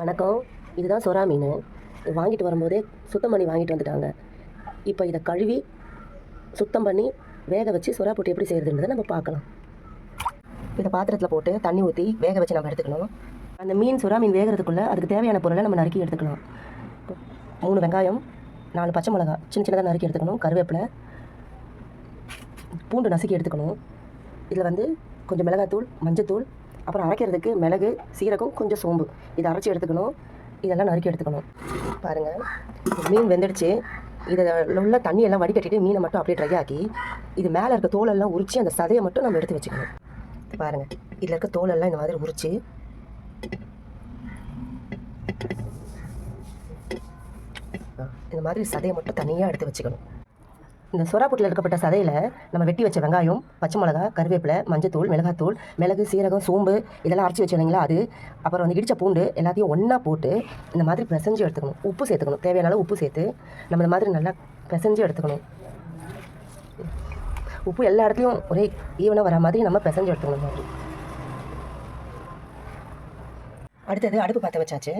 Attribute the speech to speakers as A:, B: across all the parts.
A: வணக்கம். இதுதான் சொரா மீன். இது வாங்கிட்டு வரும்போதே சுத்தம் பண்ணி வாங்கிட்டு வந்துட்டாங்க. இப்போ இதை கழுவி சுத்தம் பண்ணி வேக வச்சு சொரா போட்டு எப்படி செய்கிறதுன்றதை நம்ம பார்க்கலாம். இதை பாத்திரத்தில் போட்டு தண்ணி ஊற்றி வேக வச்சு நம்ம எடுத்துக்கணும். அந்த மீன் சுறா மீன் வேகிறதுக்குள்ளே அதுக்கு தேவையான பொருளை நம்ம நறுக்கி எடுத்துக்கலாம். மூணு வெங்காயம் நாலு பச்சை மிளகா சின்ன சின்னதாக நறுக்கி எடுத்துக்கணும். கருவேப்பிலை பூண்டு நசுக்கி எடுத்துக்கணும். இதில் வந்து கொஞ்சம் மிளகாத்தூள் மஞ்சத்தூள் அப்புறம் அரைக்கிறதுக்கு மிளகு சீரகம் கொஞ்சம் சோம்பு. இதை அரைச்சி எடுத்துக்கணும். இதெல்லாம் நறுக்கி எடுத்துக்கணும். பாருங்கள் மீன் வெந்துடுச்சு. இதில் உள்ள தண்ணியெல்லாம் வடிகட்டிட்டு மீனை மட்டும் அப்படியே ட்ரை ஆக்கி இது மேலே இருக்க தோலெல்லாம் உரித்து அந்த சதையை மட்டும் நம்ம எடுத்து வச்சுக்கணும். பாருங்கள் இதில் இருக்க தோலெல்லாம் இந்த மாதிரி உரித்து இந்த மாதிரி சதையை மட்டும் தனியாக எடுத்து வச்சுக்கணும். இந்த சொராப்புட்டில் எடுக்கப்பட்ட சதையில் நம்ம வெட்டி வச்ச வெங்காயம் பச்சை மிளகா கருவேப்பிலை மஞ்சத்தூள் மிளகாத்தூள் மிளகு சீரகம் சோம்பு இதெல்லாம் அரைச்சி வச்சுருந்தீங்களா அது? அப்புறம் வந்து இடித்த பூண்டு எல்லாத்தையும் ஒன்றா போட்டு இந்த மாதிரி பிசைஞ்சு எடுத்துக்கணும். உப்பு சேர்த்துக்கணும். தேவையான அளவு உப்பு சேர்த்து நம்ம இந்த மாதிரி நல்லா பிசைஞ்சு எடுத்துக்கணும். உப்பு எல்லா இடத்துலையும் ஒரே ஈவனாக வர மாதிரி நம்ம பிசைஞ்சு எடுத்துக்கணும் மாதிரி. அடுத்தது அடுப்பு பற்ற வச்சாச்சு.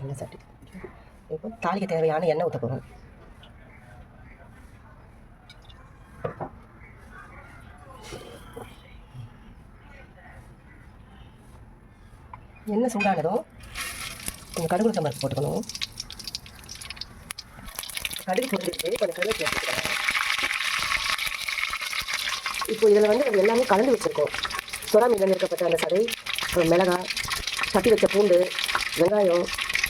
A: என்ன சட்டி. இப்போ தாளிக்கு தேவையான எண்ணெய் ஊற்ற போகிறோம் எண்ணெய் சூடானதும் கொஞ்சம் கடுகு சம்பளம் போட்டுக்கணும். கடுகு பொருந்துட்டு கொஞ்சம் கடுகு சேர்த்துக்கலாம் இப்போ இதில் வந்து நம்ம எல்லாமே கலந்து வச்சுருக்கோம். சுறா மீன் இருக்கப்பட்ட அந்த சதை அப்புறம் மிளகாய் தட்டி வச்ச பூண்டு வெங்காயம்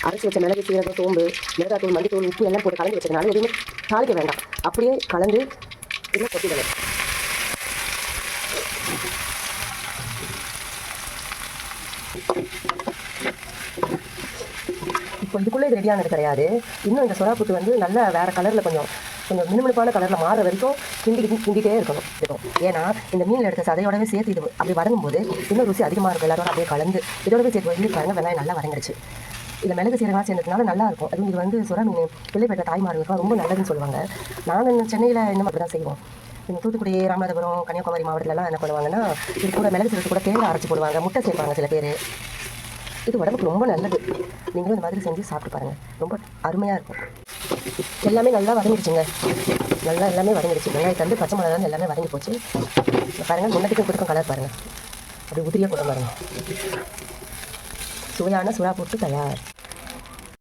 A: அரைச்சி வச்ச மிளகு சீரகம் சோம்பு மிளகாத்தூள் மல்லித்தூள் உப்பு எல்லாம் போட்டு கலந்து வச்சதுனால எதுவுமே தாளிக்க வேண்டாம். அப்படியே கலந்து இதில் கொட்டிடணும். இப்போ இதுக்குள்ளே இது ரெடியானது கிடையாது. இன்னும் இந்த சொரா புட்டு வந்து நல்ல வேறு கலரில் கொஞ்சம் கொஞ்சம் மினுமினுப்பான கலரில் மாற வரைக்கும் கிண்டி கிண்டி கிண்டிகிட்டே இருக்கணும். இருக்கும். ஏன்னா இந்த மீனில் எடுத்த சதையோடவே சேர்த்து இது அப்படி வதங்கும் போது இன்னும் ருசி அதிகமாக இருக்கும். எல்லாரோட அப்படியே கலந்து இதோடவே சேர்த்து வந்து பாருங்க வெங்காயம் நல்லா வதங்கிடுச்சு. இதில் மிளகு சீரகம் சேர்ந்ததுனால நல்லா இருக்கும். அதுவும் இது வந்து சுறா மீன் பிள்ளை பெற்ற தாய்மார்களுக்கு ரொம்ப நல்லதுன்னு சொல்லுவாங்க. நாங்கள் சென்னையில் இன்னும் அப்படி தான் செய்வோம். தூத்துக்குடி ராமநாதபுரம் கன்னியாகுமரி மாவட்டத்திலலாம் என்ன பண்ணுவாங்கன்னா இது கூட மிளகு சேர்த்து கூட தேங்காய் அரைச்சி போடுவாங்க. முட்டை சேர்ப்பாங்க சில பேர். இது உடம்புக்கு ரொம்ப நல்லது. நீங்களும் இந்த மாதிரி செஞ்சு சாப்பிட்டு பாருங்கள் ரொம்ப அருமையாக இருக்கும். எல்லாமே நல்லா வதங்கிடுச்சுங்க. நல்லா எல்லாமே வதங்கிடுச்சு. வெங்காயத்தை வந்து பச்சை மிளகா எல்லாமே வதங்கி போச்சு. பாருங்கள் முன்னதுக்கு கொடுக்கும் கலர் பாருங்கள் அப்படி உதிரியாக கொடுக்க பாருங்கள் சுவையான சுறா போட்டு தயார்.